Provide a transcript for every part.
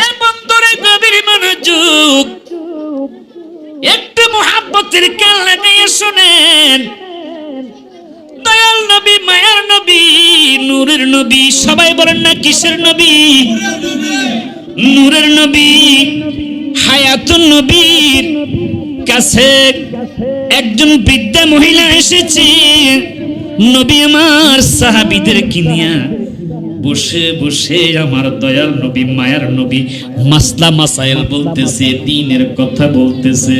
এ বন্দরে মনোযোগ। একটু মোহাব্বতের কান লাগিয়ে শোনেন। দয়াল নবী, মায়ার নবী, নূরের নবী, সবাই বলেন না কিসের নবী? নূরের নবী, হায়াতুন নবীর কাছে একজন বৃদ্ধা মহিলা এসেছে। নবী আমার সাহাবিদের কিনিয়া বসে বসে আমার দয়াল নবী, মায়ার নবী, মাসলা মাসাইল বলতেছে, দিনের কথা বলতেছে।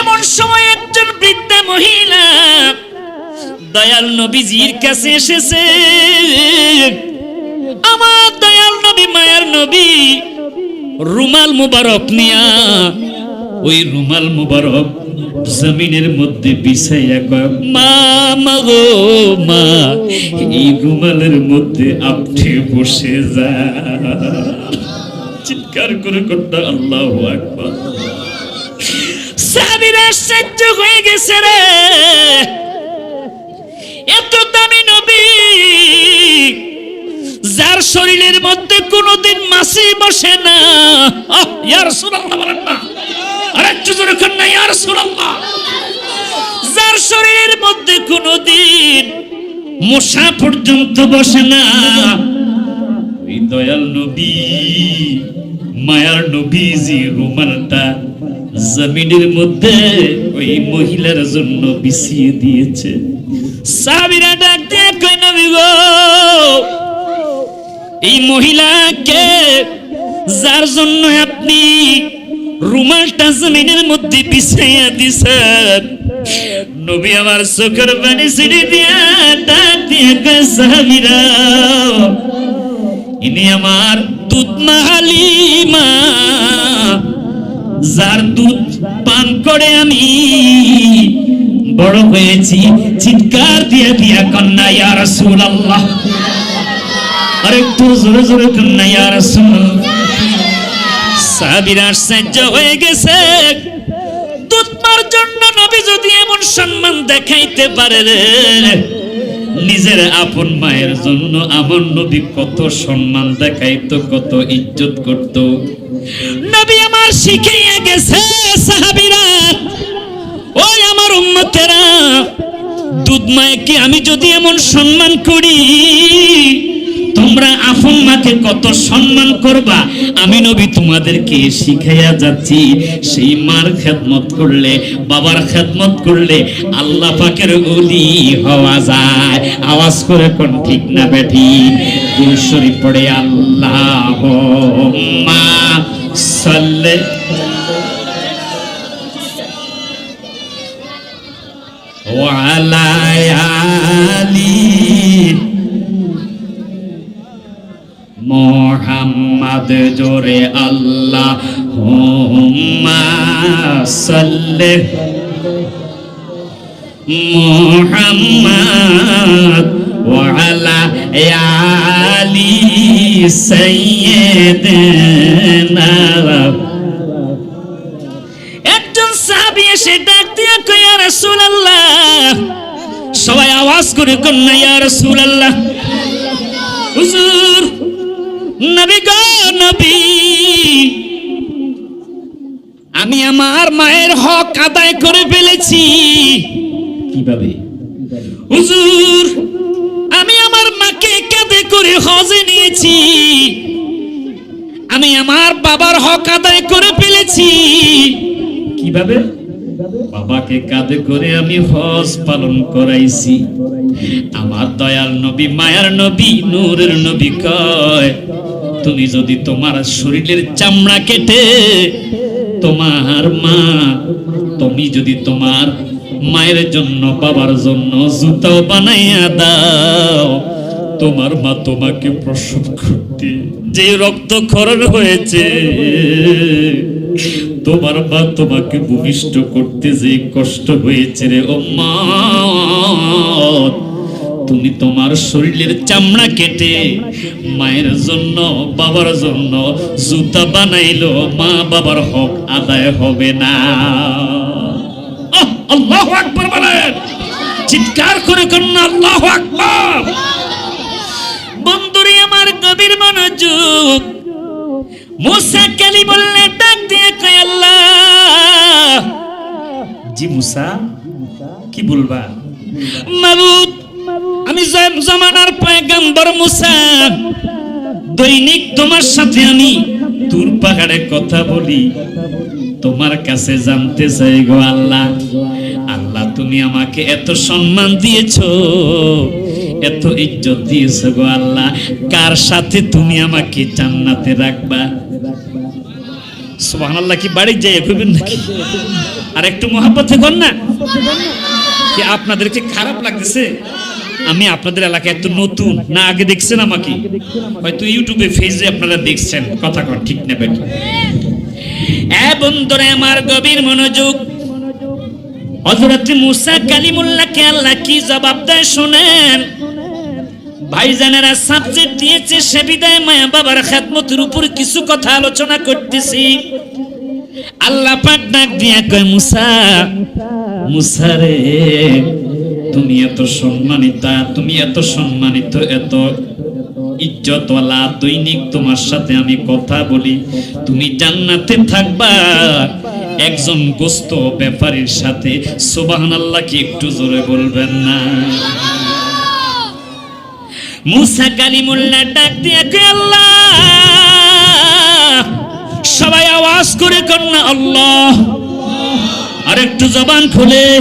এমন সময় একজন বৃদ্ধা মহিলা দয়াল নবীজির কাছে এসেছে। আমার দয়াল নবী, মায়ার নবী, রুমাল মুবারক নিয়া। ওই রুমাল মুবারক জমিনের মধ্যে বিছাইয়া কয়, মা মা গো, মা, এই রুমালের মধ্যে আপনি বসে যা। চিৎকার করে করতে আল্লাহ আকবার। হয়ে গেছে রে। এত দামি নবী, যার শরীরের মধ্যে কোনোদিন মাসি বসে না। ইয়া না। আরেকটু জোরে রাসূলুল্লাহ যার শরীরের মধ্যে কোনোদিন মশা পর্যন্ত বসে না। ওই দয়াল নবী, মায়ার নবীজি রুমালটা জমিনের মধ্যে ওই মহিলার জন্য বিছিয়ে দিয়েছে। সাবিরা ডাক দিয়ে কই নবী গো, এই মহিলাকে যার জন্য আপনি রুমালটা জমিনের মধ্যে বিছাইয়া দিছেন নবী আমার চোখের পানি ছিঁড়ে দিয়া ডাক দিয়ে সাহাবিরা ইনি আমার দুধ মালিমা যার দুধ পান করে আমি বড় হয়েছি। চিৎকার দিয়ে দিয়া কন্যা, ইয়া রাসূলুল্লাহ। আর একটু জোরে জোরে কন্যা, ইয়া রাসূলুল্লাহ সাহাবীরা আশ্চর্য হয়ে গেছে। দুধ পার জন্য নবী যদি এমন সম্মান দেখাইতে পারে রে, নিজের আপন মায়ের জন্য আমার নবী কত সম্মান দেখাইতো, কত ইজ্জত করত। নবী আমার শিখাইয়া গেছে সাহাবীরা, ওই আমার উম্মতেরা, দুধ মায়কে আমি যদি এমন সম্মান করি তোমরা আপন মাকে কত সম্মান করবা আমি নবী তোমাদেরকে শিখাইয়া যাচ্ছি সেই মার খেদমত করলে বাবার খেদমত করলে আল্লাহ পাকের ওলি হওয়া যায় আওয়াজ করে কোন ঠিক না বেঠি দুশরি পড়ে আল্লাহ মা সাল্লে وعلى মোহাম্মদ জোরে আল্লাহ, হুম্মা মোহাম্মদ ওয়ালা আলি একজন সাহাবী এসে ডাক দিয়ে সবাই আওয়াজ করে কন্যা, ইয়া রাসূলুল্লাহ। হুজুর নবী গো নবী। আমি আমার মায়ের হক আদায় করে ফেলেছি। কীভাবে? হুজুর আমি আমার মাকে কাঁধে করে হজে নিয়েছি। আমি আমার বাবার হক আদায় করে ফেলেছি। কীভাবে? বাবাকে কাঁধে করে আমি হজ পালন করাইছি। আমার দয়াল নবী, মায়ার নবী, নূরের নবী কয়, তুমি যদি তোমার শরীরের চামড়া কেটে তোমার মা, তুমি যদি তোমার মায়ের জন্য, বাবার জন্য জুতাও বানাইয়া দাও, তোমার মা তোমাকে প্রসব করতে যে রক্ত খরণ হয়েছে তোমার মা তোমাকে ভূমিষ্ঠ করতে যে কষ্ট হয়েছে রে ও মা তুমি তোমার শরীরের চামড়া কেটে মায়ের জন্য, বাবার জন্য জুতা বানাইলো। মা বাবার হক আদায় হবে না। আল্লাহু আকবার বলেন। চিৎকার করে কন্যা আল্লাহু আকবার। বন্ধুরে আমার গভীর মনোযোগ মুসা কালি বললে ডাক দিয়ে কয় আল্লাহ। জি মুসা কি বলবা? মাবুদ আমি জমানার পয়গাম্বর মুসা। দৈনিক তোমার সাথে আমি দূর পাহাড়ে কথা বলি। তোমার কাছে জানতে চাই গো আল্লাহ। আল্লাহ তুমি আমাকে এত সম্মান দিয়েছ। এত ইজ্জত দিয়েছ গো আল্লাহ। কার সাথে তুমি আমাকে জান্নাতে রাখবা? সুবহানাল্লাহ, কি বাড়ি যাই কইবেন নাকি? আর একটু মহাব্বতে কর না? কি আপনাদেরকে খারাপ লাগতেছে? আমি আপনাদের এলাকায় এত নতুন, না আগে দেখছেন আমাকে? হয়তো ইউটিউবে ফেসে আপনারা দেখছেন, কথা কর ঠিক নেবেন এ বন্ধুরে আমার গভীর মনোযোগ। হযরত মুসা কালিমুল্লাহকে আল্লাহ কি জবাব দেয় শুনেন? ভাইজানেরা সাবজেক্ট দিয়েছে, সে বিদায় মায়া বাবার খেদমতের উপর কিছু কথা আলোচনা করতেছি। আল্লাহ পাক ডাক দিয়া কয়, মুসা মুসা রে, তুমি এত সম্মানিতা, তুমি এত সম্মানিত, এত ইজ্জতওয়ালা, দৈনিক তোমার সাথে আমি কথা বলি। তুমি জান্নাতে থাকবা, একজন গোস্ত ব্যাপারীর সাথে। সুবহানাল্লাহ কি একটু জোরে বলবেন না? মুসা কালিমুল্লাহ ডাক দিয়ে আল্লাহ? সবাই আওয়াজ করে কন্যা আল্লাহ। আর একটু জবান খুলে।